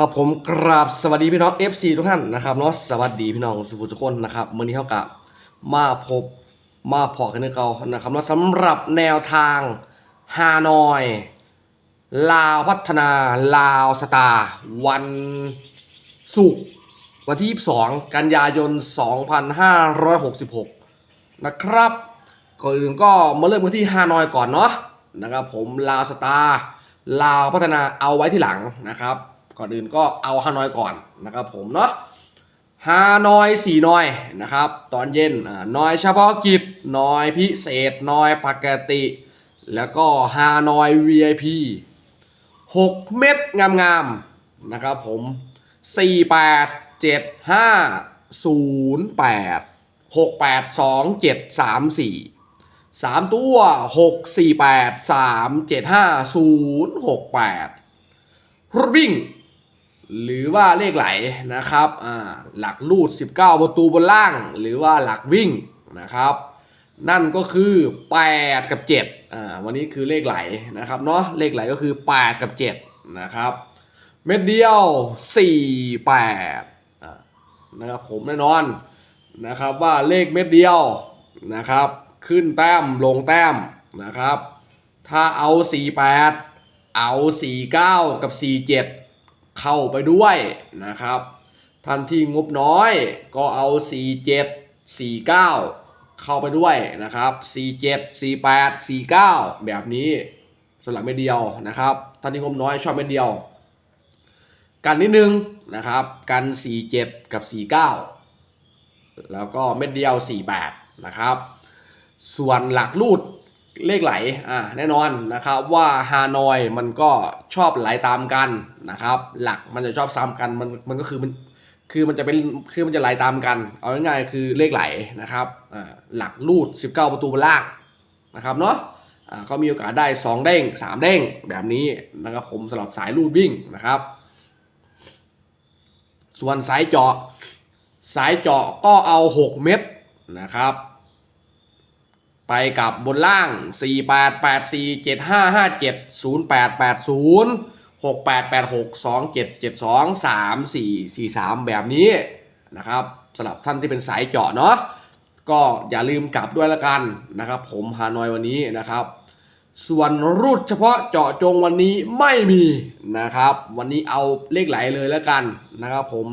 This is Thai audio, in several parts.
ครับผมกราบสวัสดีพี่น้อง FC ทุกท่านนะครับเนาะสวัสดีพี่น้องสุภุสุคนนะครับเมื่อนี้เท่ากับมาพบมาพอกันในเก่านะครับเนาะสำหรับแนวทางฮานอย ลาวพัฒนาลาวสตาร์วันศุกร์วันที่ 22 กันยายน 2566 นะครับก่อนอื่นก็มาเริ่มกันที่ฮานอยก่อนเนาะนะครับผมลาวสตาร์ลาวพัฒนาเอาไว้ที่หลังนะครับ ก่อนอื่นก็เอาฮานอยก่อนนะครับผมเนาะฮานอยสี่นอยนะครับ ตอนเย็นอ่านอยเฉพาะกิจนอยพิเศษนอยปกติ แล้วก็ฮานอย VIP 6 เม็ดงามๆนะครับผม 4 8 7 5 0 8 6 8 2 7 3 4 3 ตัว 6 4 8 3 7 5 0 6 8รวิ่ง หรือว่าเลขไหลนะครับหลักลูด 19 ประตูบนล่าง หรือว่าหลักวิ่งนะครับ นั่นก็คือ 8 กับ7อ่าวันนี้คือเลขไหลนะครับเนาะเลขไหลก็คือ 8 กับ 7 นะครับ เม็ดเดียว 4 8อ่านะครับผมแน่นอนนะครับว่าเลขเม็ดเดียวนะครับ ขึ้นแต้มลงแต้มนะครับ ถ้าเอา 48 เอา 49 กับ 47 เข้าไปด้วยนะครับ ท่านที่งบน้อยก็เอา 47 49 เข้าไปด้วยนะครับ 47 48 49 แบบนี้สำหรับเม็ดเดียวนะครับ ท่านที่งบน้อยชอบเม็ดเดียว กันนิดนึงนะครับ กัน 47 กับ 49 แล้วก็เม็ดเดียว 48 นะครับ ส่วนหลักรูด เลขไหลอ่าแน่นอนนะครับว่าฮานอยมันก็ชอบไหลตามกันนะครับ หลักมันจะชอบซ้ำกันมันมันก็คือมันคือมันจะเป็นคือมันจะไหลตามกัน เอาง่ายๆคือเลขไหลนะครับอ่าหลักรูด 19 ประตูบนล่างนะครับเนาะอ่าก็มีโอกาสได้ 2 เด้ง 3 เด้งแบบนี้นะครับผมสำหรับสายรูดวิ่งนะครับ ส่วนสายเจาะ สายเจาะก็เอา 6 เม็ดนะครับ ไปกับบนล่าง 4 8 8 4 7 5 5 7 0 8 8 0 6 8 8 6 2 7 7 2 3 4 4 3 แบบนี้นะครับสำหรับท่านที่เป็นสายเจาะเนาะก็อย่าลืมกลับด้วยละกันนะครับผมฮานอยวันนี้นะครับ ส่วนรูดเฉพาะเจาะจงวันนี้ไม่มีนะครับ วันนี้เอาเลขไหลเลยล้วกันนะครับผม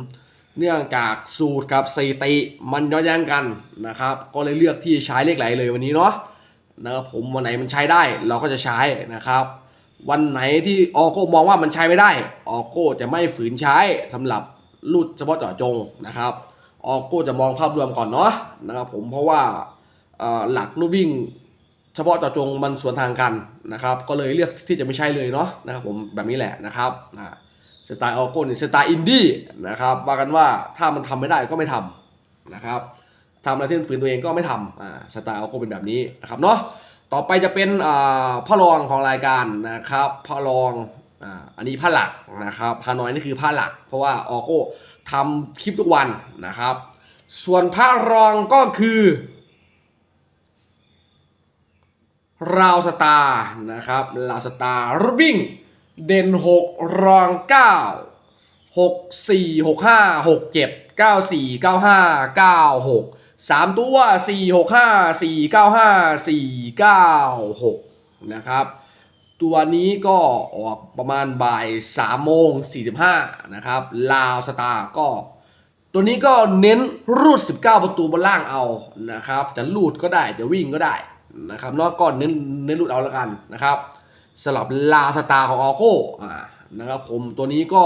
เนื่องจากสูตรกับสถิติมันย้อนแย้งกันนะครับ ก็เลยเลือกที่จะใช้เลขไหลเลยวันนี้เนาะนะครับผมวันไหนมันใช้ได้เราก็จะใช้นะครับ วันไหนที่ออโก้มองว่ามันใช้ไม่ได้ ออโก้จะไม่ฝืนใช้สำหรับรูดเฉพาะเจาะจงนะครับ ออโก้จะมองภาพรวมก่อนเนาะนะครับผมเพราะว่าหลักลูวิ่ง เฉพาะเจาะจงมันสวนทางกันนะครับ ก็เลยเลือกที่จะไม่ใช่เลยเนาะนะครับผมแบบนี้แหละนะครับอ่า สไตล์ออโก้นี่สไตล์อินดี้นะครับว่ากันว่าถ้ามันทำไม่ได้ก็ไม่ทำนะครับทำอะไรที่ฝืนตัวเองก็ไม่ทำอ่าสไตล์ออโก้เป็นแบบนี้นะครับเนาะต่อไปจะเป็นอ่าพ่อรองของรายการนะครับพ่อรองอ่าอันนี้ผ้าหลักนะครับฮานอยนี่คือผ้าหลัก เพราะว่าออโก้ทำคลิปทุกวันนะครับ ส่วนพระรองก็คือราวสตาร์นะครับราวสตาร์รถวิ่ง เด่น6รอง9 6 4 6 5 6 7 9 4 9 5 9 6 3ตัว4 6 5 4 9 5 4 9 6นะครับตัวนี้ก็ออกประมาณบ่าย3โมง45นะครับ ลาวสตาร์ก็ ตัวนี้ก็เน้นรูด 19 ประตูบนล่างเอานะครับ จะรูดก็ได้ จะวิ่งก็ได้นะครับนอกก็เน้นเน้นรูดเอาแล้วกันนะครับ สำหรับลาสตาของออโก้นะครับผมตัวนี้ก็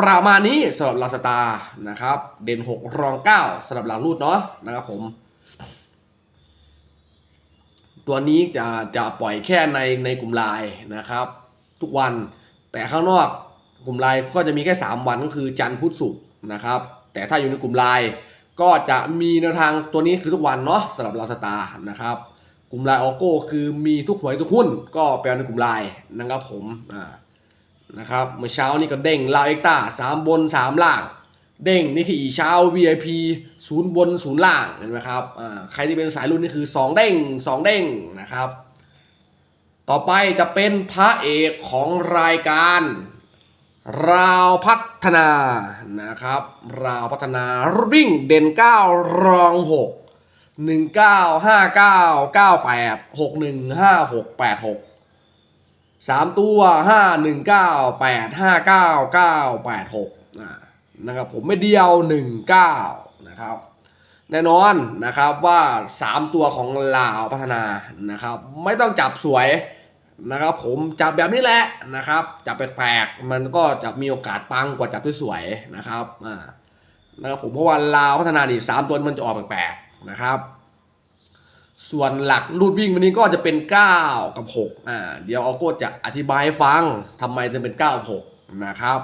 ประมาณนี้สำหรับลาสตานะครับ เด่น 6 รอง 9สำหรับหลังรูดเนาะนะครับผม ตัวนี้จะจะปล่อยแค่ในในกลุ่มไลน์นะครับ ทุกวันแต่ข้างนอกกลุ่มไลน์ก็จะมีแค่ 3 วันก็คือจันทร์พุธศุกร์นะครับ แต่ถ้าอยู่ในกลุ่มไลน์ก็จะมีแนวทางตัวนี้คือทุกวันเนาะสำหรับลาสตานะครับ กลุ่มไลน์ออโก้คือมีทุกหวยทุกหุ้น ก็แปลในกลุ่มไลน์นะครับผมอ่านะครับเมื่อเช้านี่ก็เด้งลาวเอ็กตาสามบนสามล่าง เด้งนี่คืออีเช้า VIP ศูนย์บนศูนย์ล่างเห็นไหมครับอ่าใครที่เป็นสายรุ่นนี่คือ 2 เด้ง 2 เด้งนะครับ ต่อไปจะเป็นพระเอกของรายการ ราวพัฒนานะครับ ราวพัฒนาวิ่งเด่น 9 รอง 6 1 9 5 9 9 8 6 1 5 6 8 6 3ตัว5 1 9 8 5 9 9 8 6อ่าแปดห้าเก้าเก้าแปดหกนะครับผมไม่เดียว1 9นะครับแน่นอนนะครับว่า 3 ตัวของลาวพัฒนานะครับ ไม่ต้องจับสวยนะครับ ผมจับแบบนี้แหละนะครับ จับแปลกๆมันก็จะมีโอกาสปังกว่าจับที่สวยๆนะครับอ่านะครับผมเพราะว่าลาวพัฒนานี่สามตัวมันจะออกแปลกๆ นะครับ ส่วนหลักรูดวิ่งวันนี้ก็จะเป็น 9 กับ6อ่าเดี๋ยวออโก้จะอธิบายให้ฟังทำไมถึงเป็น 9 กับ6นะครับ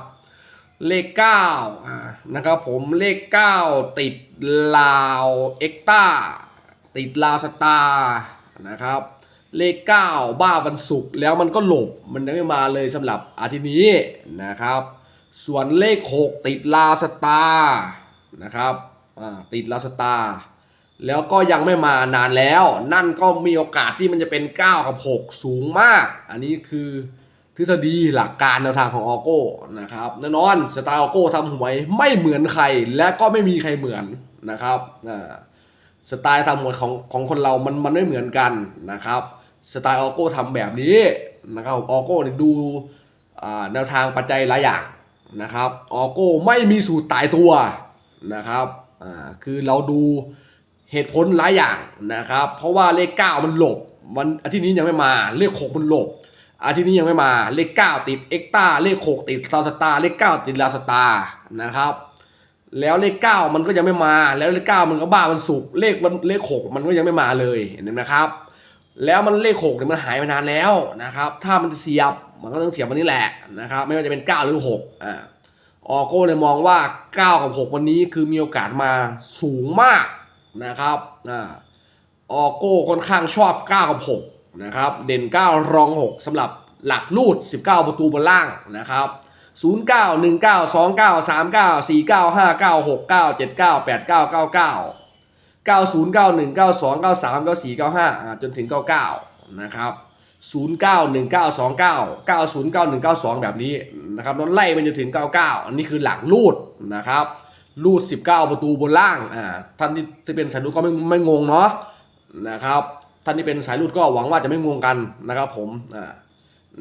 เลข9อ่านะครับผมเลข 9 ติดลาวเอ็กต้าติดลาวสตาร์นะครับเลข 9 บ้าวันศุกร์แล้วมันก็หลบมันยังไม่มาเลยสำหรับอาทิตย์นี้นะครับ ส่วนเลข 6 ติดลาสตาร์นะครับอ่าติดลาสตาร์ แล้วก็ยังไม่มานานแล้ว นั่นก็มีโอกาสที่มันจะเป็น 9 กับ 6 สูงมาก อันนี้คือทฤษฎีหลักการแนวทางของออโก้นะครับแน่นอนสไตล์ออโก้ทำหวยไม่เหมือนใครและก็ไม่มีใครเหมือนนะครับอ่าสไตล์ทำหวยของของคนเรามันมันไม่เหมือนกันนะครับสไตล์ออโก้ทำแบบนี้นะครับออโก้เนี่ยดูแนวทางปัจจัยหลายอย่างนะครับออโก้ไม่มีสูตรตายตัวนะครับอ่าคือเราดู เหตุผลหลายอย่างนะครับ เพราะว่าเลข 9 มันหลบมันอาทิตย์นี้ยังไม่มาเลข 6 มันหลบ อาทิตย์นี้ยังไม่มาเลข 9 ติดเอ็กตาเลข 6 ติดลาสตาเลข 9 ติดลาสตานะครับ แล้วเลข 9 มันก็ยังไม่มา แล้วเลข 9 มันก็บ้ามันสุกร์เลขมันเลข 6 มันก็ยังไม่มาเลยเห็นไหมครับ แล้วมันเลข6เนี่ยมันหายไปนานแล้วนะครับ ถ้ามันเสียบมันก็ต้องเสียบวันนี้แหละนะครับ ไม่ว่าจะเป็น 9 หรือ6อ่าออโก้เลยมองว่า 9 กับ 6 วันนี้คือมีโอกาสมาสูงมาก นะครับอ่าออโก้ค่อนข้างชอบ 9 กับ 6 นะครับ เด่น 9 รอง 6สำหรับหลักลูด 19 ประตูบนล่างนะครับ 09 19 29 39 49 59 69 79 89 99 90 91 92 93 94 95อ่าจนถึง 99 นะครับ 09 19 29 90 91 92 แบบนี้นะครับแล้วไล่มันจนถึง 99 อันนี้คือหลักลูดนะครับ ลูด 19 ประตูบนล่าง อ่า ท่านที่ที่เป็นสายลูดก็ไม่ไม่งงเนาะ นะครับ ท่านที่เป็นสายลูดก็หวังว่าจะไม่งงกันนะครับผม อ่า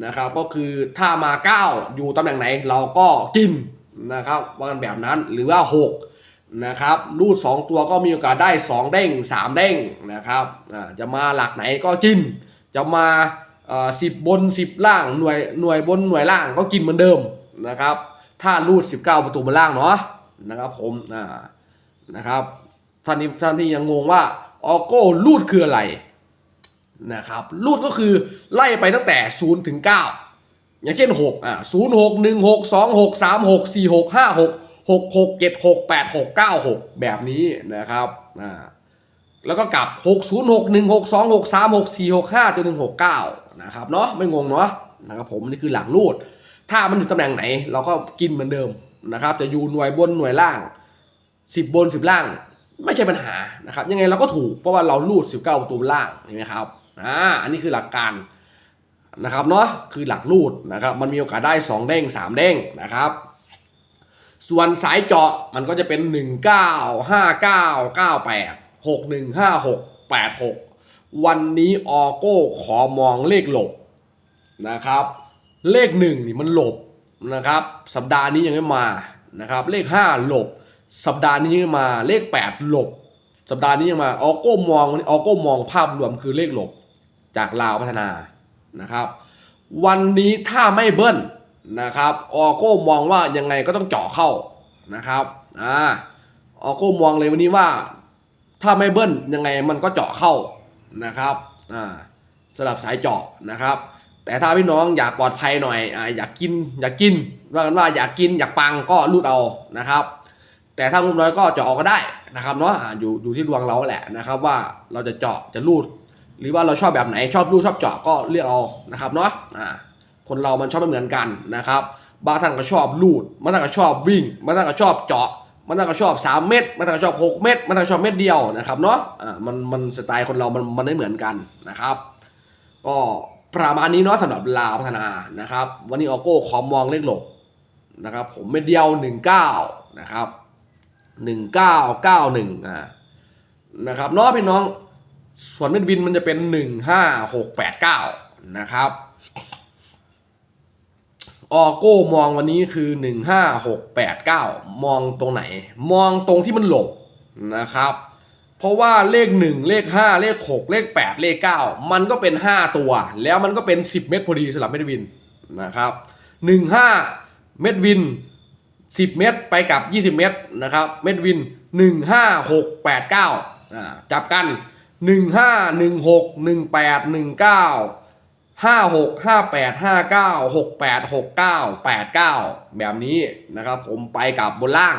นะครับ ก็คือถ้ามา 9 อยู่ตำแหน่งไหนเราก็กินนะครับว่ากันแบบนั้น หรือว่า 6 นะครับรูด 2 ตัวก็มีโอกาสได้ 2 เด้ง 3 เด้งนะครับ อ่า จะมาหลักไหนก็กิน จะมาอ่าสิบบน 10 ล่าง หน่วย หน่วยบน หน่วยล่างก็กินเหมือนเดิมนะครับ ถ้ารูด 19 ประตูบนล่างเนาะ นะครับผมอ่านะครับท่านนี้ท่านที่ยังงงว่าออโก้รูดคืออะไรนะครับรูดก็คือไล่ไปตั้งแต่0ถึง9อย่างเช่น6อ่า0 6 1 6 2 6 3 6 4 6 5 6 6 6 7 6 8 6 9 6แบบนี้นะครับอ่าแล้วก็กลับ6 0 6 1 6 2 6 3 6 4 6 5จนถึง6 9นะครับเนาะไม่งงเนาะนะครับผมนี่คือหลักรูด ถ้ามันอยู่ตำแหน่งไหน เราก็กินเหมือนเดิม นะครับจะอยู่หน่วยบนหน่วยล่าง 10 บน 10 ล่าง ไม่ใช่ปัญหานะครับยังไงเราก็ถูกเพราะว่าเรารูด 19 ประตูล่างเห็นไหมครับอ่าอันนี้คือหลักการนะครับเนาะคือหลักรูดนะครับมันมีโอกาสได้ 2 เด้ง 3 เด้งนะครับ ส่วนสายเจาะมันก็จะเป็น 1 9 5 9 9 8 6 1 5 6 8 6 วันนี้ออโก้ขอมองเลขหลบนะครับ เลข1นี่มันหลบ นะครับสัปดาห์นี้ยังไม่มานะครับเลข 5 หลบ สัปดาห์นี้ยังไม่มาเลข 8 หลบ สัปดาห์นี้ยังมาออโก้มองออโก้มองภาพรวมคือเลขหลบจากลาวพัฒนานะครับ วันนี้ถ้าไม่เบิ้ลนะครับออโก้มองว่ายังไงก็ต้องเจาะเข้านะครับอ่าออโก้มองเลยวันนี้ว่าถ้าไม่เบิ้ลยังไงมันก็เจาะเข้านะครับอ่าสำหรับสายเจาะนะครับ แต่ถ้าพี่น้องอยากปลอดภัยหน่อยอ่าอยากกินอยากกินว่ากันว่าอยากกินอยากปังก็รูดเอานะครับ แต่ถ้างบน้อยก็เจาะเอาก็ได้นะครับเนาะอ่าอยู่อยู่ที่ดวงเราแหละนะครับ ว่าเราจะเจาะจะรูด หรือว่าเราชอบแบบไหนชอบรูดชอบเจาะก็เลือกเอานะครับเนาะอ่าคนเรามันชอบไม่เหมือนกันนะครับบางท่านก็ชอบรูดบางท่านก็ชอบวิ่งบางท่านก็ชอบเจาะบางท่านก็ชอบ 3 เม็ดบางท่านก็ชอบ 6 เม็ดบางท่านก็ชอบเม็ดเดียวนะครับเนาะอ่ามันมันสไตล์คนเรามันมันไม่เหมือนกันนะครับ ก็ ประมาณนี้เนาะสำหรับลาวพัฒนานะครับ วันนี้ออโก้ขอมองเลขหลบนะครับผมเม็ดเดียวหนึ่งเก้านะครับหนึ่งเก้าเก้าหนึ่งอ่านะครับเนาะพี่น้องส่วนเม็ดวินมันจะเป็นหนึ่งห้าหกแปดเก้านะครับออโก้มองวันนี้คือหนึ่งห้าหกแปดเก้ามองตรงไหน มองตรงที่มันหลบนะครับ เพราะว่าเลขหนึ่งเลขห้าเลขหกเลขแปดเลขเก้ามันก็เป็นห้าตัว แล้วมันก็เป็นสิบเม็ดพอดีสำหรับเม็ดวินนะครับหนึ่งห้าเม็ดวินสิบเม็ดไปกับยี่สิบเม็ดนะครับเม็ดวินหนึ่งห้าหกแปดเก้าอ่าจับกันหนึ่งห้าหนึ่งหกหนึ่งแปดหนึ่งเก้าห้าหกห้าแปดห้าเก้าหกแปดหกเก้าแปดเก้าแบบนี้นะครับผมไปกับบนล่าง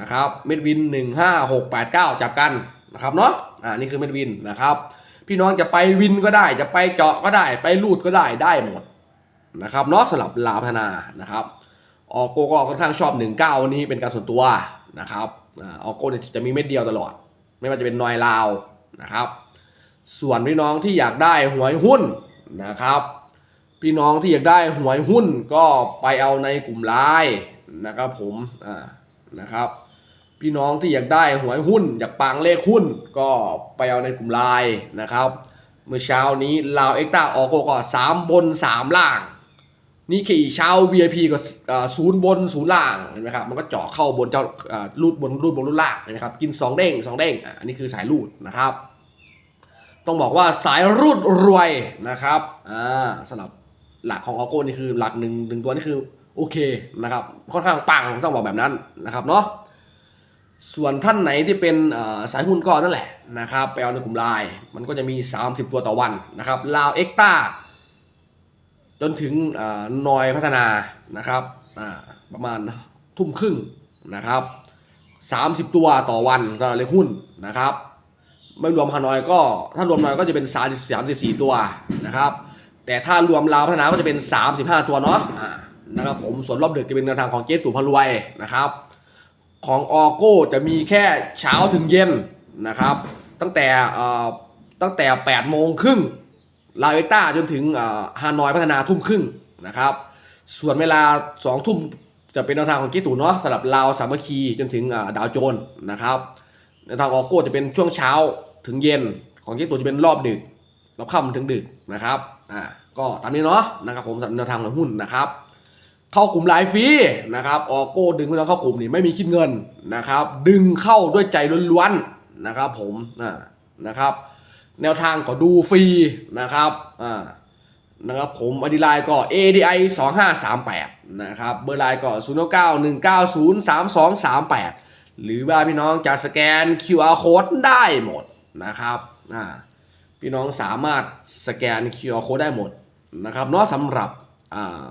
นะครับเม็ดวินหนึ่งห้าหกแปดเก้าจับกันนะครับเนาะอ่านี่คือเม็ดวินนะครับ พี่น้องจะไปวินก็ได้ จะไปเจาะก็ได้ ไปลูดก็ได้ได้หมดนะครับเนาะสำหรับลาพนานะครับออกโกก็ค่อนข้างชอบหนึ่งเก้าวันนี้เป็นการส่วนตัวนะครับอออกโกเนี่ยจะมีเม็ดเดียวตลอด ไม่ว่าจะเป็นนอยลาวนะครับ ส่วนพี่น้องที่อยากได้หวยหุ้นนะครับ พี่น้องที่อยากได้หวยหุ้นก็ไปเอาในกลุ่มไลน์นะครับผมอ่านะครับ พี่น้องที่อยากได้หวยหุ้น อยากปังเลขหุ้น ก็ไปเอาในกลุ่มไลน์นะครับ เมื่อเช้านี้ลาวเอ็กต้าออกก็สามบนสามล่าง นี่ขี่เช้า VIP ก็ศูนย์บนศูนย์ล่างเห็นไหมครับมันก็เจาะเข้าบนเจ้าอ่ารูดบนรูดบนรูดล่างเห็นไหมครับกินสองเด้งสองเด้งอันนี้คือสายรูดนะครับ ต้องบอกว่าสายรูดรวยนะครับอ่าสำหรับหลักของออโก้นี่คือหลักหนึ่งหนึ่งตัวนี่คือโอเคนะครับค่อนข้างปังต้องบอกแบบนั้นนะครับเนาะ ส่วนท่านไหนที่เป็นสายหุ้นก็นั่นแหละนะครับไปเอาในกลุ่มไลน์มันก็จะมี 30 ตัวต่อวันนะครับลาวเอ็กต้าจนถึงนอยพัฒนานะครับประมาณทุ่มครึ่งนะครับ30 ตัวต่อวันสำหรับเลขหุ้นนะครับ ไม่รวมฮานอยก็ถ้ารวมหน่อยก็จะเป็น30 34 ตัวนะครับ แต่ถ้ารวมลาวพัฒนาก็จะเป็น 35 ตัวเนาะนะครับผมส่วนรอบดึกจะเป็นแนวทางของเจ๊ตู่พารวยนะครับ ของออโก้จะมีแค่เช้าถึงเย็นนะครับ ตั้งแต่ตั้งแต่8โมงครึ่งลาเวต้าจนถึงฮานอยพัฒนาทุ่มครึ่งนะครับ ส่วนเวลา 2 ทุ่มจะเป็นแนวทางของเกตูเนาะสำหรับลาวสามัคคีจนถึงดาวโจนนะครับแนวทางออโก้จะเป็นช่วงเช้าถึงเย็นของเกตูจะเป็นรอบดึกรอบค่ำถึงดึกนะครับอ่าก็ตามนี้เนาะนะครับผมสำหรับแนวทางของหุ้นนะครับ เข้ากลุ่มไลฟ์ฟรีนะครับออโก้ดึงพี่น้องเข้ากลุ่มนี่ไม่มีคิดเงินนะครับ ดึงเข้าด้วยใจล้วนๆนะครับ ผมอ่านะครับ แนวทางก็ดูฟรีนะครับอ่านะครับผมอดีไลน์ก็ ADI 2538นะครับเบอร์ไลน์ก็ 0 9 1 9 0 3 2 3 8 หรือว่าพี่น้องจะสแกน QR code ได้หมดนะครับอ่าพี่น้องสามารถสแกน QR code ได้หมดนะครับเนาะสำหรับอ่า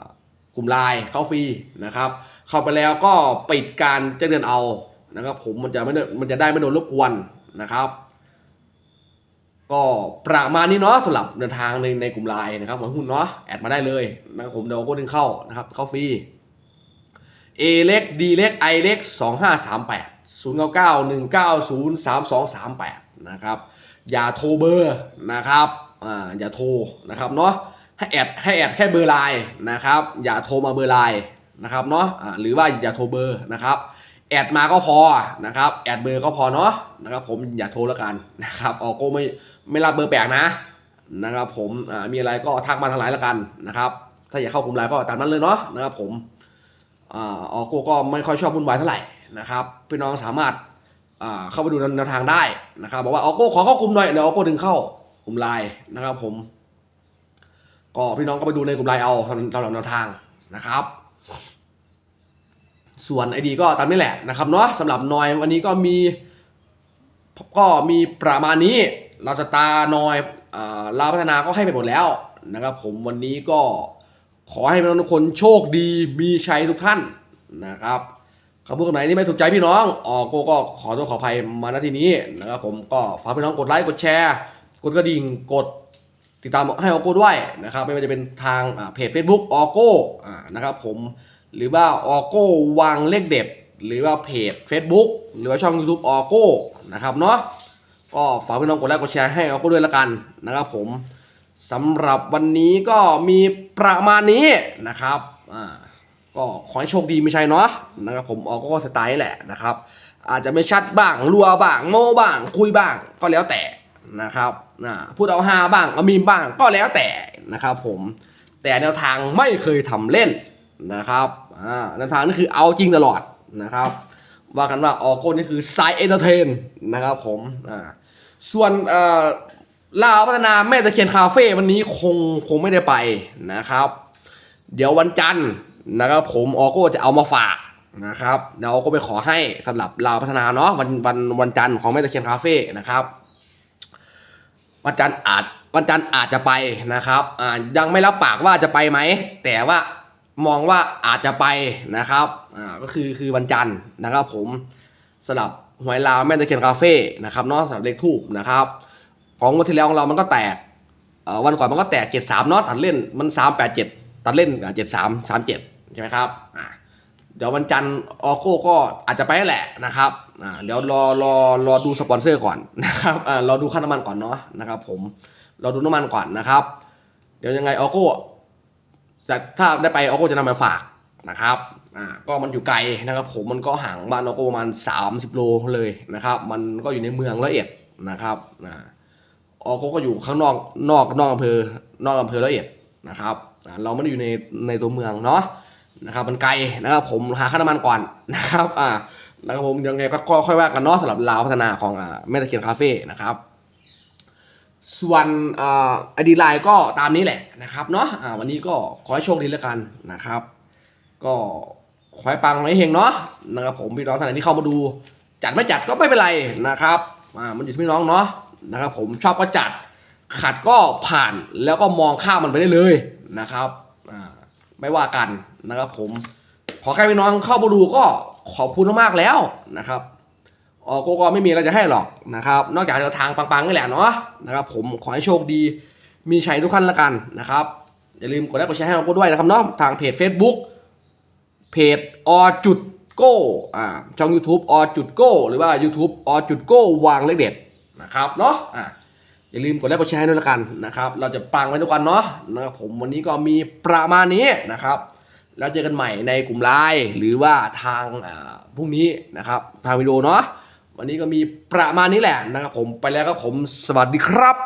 กลุ่มไลน์เข้าฟรีนะครับ เข้าไปแล้วก็ปิดการแจ้งเตือนเอานะครับ ผมมันจะไม่ได้มันจะได้ไม่โดนรบกวนนะครับ ก็ประมาณนี้เนาะสำหรับเดินทางในในกลุ่มไลน์นะครับหุ้นเนาะแอดมาได้เลยนะครับผมเดี๋ยวก็ดึงเข้านะครับ เข้าฟรี A เล็ก D เล็ก I เล็ก2538 099 190 3238 นะครับ อย่าโทรเบอร์นะครับ อ่า อย่าโทรนะครับเนาะ ให้แอดให้แอดแค่เบอร์ไลน์นะครับ อย่าโทรมาเบอร์ไลน์นะครับเนาะหรือว่าอย่าโทรเบอร์นะครับแอดมาก็พอนะครับแอดเบอร์ก็พอเนาะนะครับผมอย่าโทรแล้วกันนะครับออกก็ไม่ไม่รับเบอร์แปลกนะนะครับผมมีอะไรก็ทักมาทางไลน์แล้วกันนะครับถ้าอยากเข้ากลุ่มไลน์ก็ตามนั้นเลยเนาะนะครับผมออกโกก็ไม่ค่อยชอบวุ่นวายเท่าไหร่นะครับพี่น้องสามารถเข้าไปดูแนวทางได้นะครับบอกว่าออกโกขอเข้ากลุ่มหน่อยเดี๋ยวออกโกดึงเข้ากลุ่มไลน์นะครับผม ก็พี่น้องก็ไปดูในกลุ่มไลน์เอาสำหรับแนวทางนะครับ ส่วนไอดีก็ตามนี้แหละนะครับเนาะสำหรับนอยวันนี้ก็มีก็มีประมาณนี้ลาสตานอยลาพัฒนาก็ให้ไปหมดแล้วนะครับผมวันนี้ก็ขอให้พี่น้องทุกคนโชคดีมีชัยทุกท่านนะครับคำพูดไหนที่ไม่ถูกใจพี่น้องออกโกก็ขอโทษขออภัยมาณที่นี้นะครับผมก็ฝากพี่น้องกดไลค์กดแชร์ กดกระดิ่งกด ติดตามให้ออโก้ด้วยนะครับไม่ว่าจะเป็นทางเพจ Facebook ออโก้นะครับผมหรือว่าออโก้วางเลขเด็ด หรือว่าเพจ Facebook หรือว่าช่อง YouTube ออโก้นะครับเนาะก็ฝากพี่น้องกดไลค์กดแชร์ให้ออโก้ด้วยละกันนะครับผมสำหรับวันนี้ก็มีประมาณนี้นะครับอ่าก็ขอให้โชคดีไม่ใช่เนาะนะครับผมออกก็สไตล์แหละนะครับ อาจจะไม่ชัดบ้างรัวบ้างโมบ้าง คุยบ้างก็แล้วแต่นะครับ นะพูดเอาฮาบ้างเอามีมบ้างก็แล้วแต่นะครับผมแต่แนวทางไม่เคยทำเล่นนะครับอ่าแนวทางนี่คือเอาจริงตลอดนะครับ ว่ากันว่าออโก้นี่คือสายเอนเตอร์เทนนะครับผมอ่าส่วนเอ่อลาวพัฒนาแม่ตะเคียนคาเฟ่วันนี้คงคงไม่ได้ไปนะครับ เดี๋ยววันจันทร์นะครับผมออโก้จะเอามาฝากนะครับเดี๋ยวก็ไปขอให้สำหรับลาวพัฒนาเนาะวันวันวันจันทร์ของแม่ตะเคียนคาเฟ่นะครับ วันจันทร์อาจวันจันทร์อาจจะไปนะครับอ่ายังไม่รับปากว่าจะไปไหม แต่ว่ามองว่าอาจจะไปนะครับอ่าก็คือคือวันจันทร์นะครับผมสำหรับหวยลาวแม่ตะเคียนคาเฟ่นะครับเนาะสำหรับเลขทูบนะครับ ของวันที่แล้วของเรามันก็แตกวันก่อนมันก็แตกเจ็ดสามเนาะตัดเล่นมันสามแปดเจ็ดตัดเล่นเจ็ดสามสามเจ็ดใช่ไหมครับอ่า เดี๋ยววันจันทร์ออโก้ก็อาจจะไปแหละนะครับอ่าเดี๋ยวรอรอรอดูสปอนเซอร์ก่อนนะครับอ่ารอดูค่าน้ำมันก่อนเนาะนะครับ ผมรอดูน้ำมันก่อนนะครับ เดี๋ยวยังไงออโก้จะถ้าได้ไปออโก้จะนำมาฝากนะครับอ่าก็มันอยู่ไกลนะครับ ผมมันก็ห่างบ้านออโก้ประมาณ 30 โลเลยนะครับ มันก็อยู่ในเมืองละเอียดนะครับอ่าออโก้ก็อยู่ข้างนอกนอกนอกอำเภอนอกอำเภอละเอียดนะครับอ่าเราไม่ได้อยู่ในในตัวเมืองเนาะ นะครับมันไกลนะครับผมหาค่าน้ำมันก่อนนะครับอ่านะครับผมยังไงก็ค่อยว่ากันเนาะสำหรับลาวพัฒนาของอ่าแม่ตะเคียนคาเฟ่นะครับส่วนไอดีไลน์ก็ตามนี้แหละนะครับเนาะอ่าวันนี้ก็ขอให้โชคดีแล้วกันนะครับ ก็ขอให้ปังให้เฮงเนาะนะครับผมพี่น้องท่านไหนที่เข้ามาดู จัดไม่จัดก็ไม่เป็นไรนะครับอ่ามันอยู่ที่พี่น้องเนาะนะครับผมชอบก็จัดขัดก็ผ่านแล้วก็มองข้ามมันไปได้เลยนะครับอ่า ไม่ว่ากันนะครับผม ขอแค่พี่น้องเข้ามาดูก็ขอบคุณมากๆแล้วนะครับออโกก็ไม่มีอะไรจะให้หรอกนะครับ นอกจากแนวทางปังๆนี่แหละเนาะนะครับ ผมขอให้โชคดี มีชัยทุกท่านละกันนะครับ อย่าลืมกดไลค์กดแชร์ให้เราด้วยนะครับเนาะทางเพจ Facebook เพจอจุดโก้อ่าช่อง YouTube อจุดโก้หรือว่า YouTube อจุดโก้วางเลขเด็ดนะครับเนาะอ่า อย่าลืมกดไลค์กดแชร์ให้ด้วยละกันนะครับ เราจะปังไว้ทุกวันเนาะนะครับผมวันนี้ก็มีประมาณนี้นะครับ แล้วเจอกันใหม่ในกลุ่มไลน์หรือว่าทางพรุ่งนี้นะครับ ทางวิดีโอเนาะวันนี้ก็มีประมาณนี้แหละนะครับผมไปแล้วครับผมสวัสดีครับ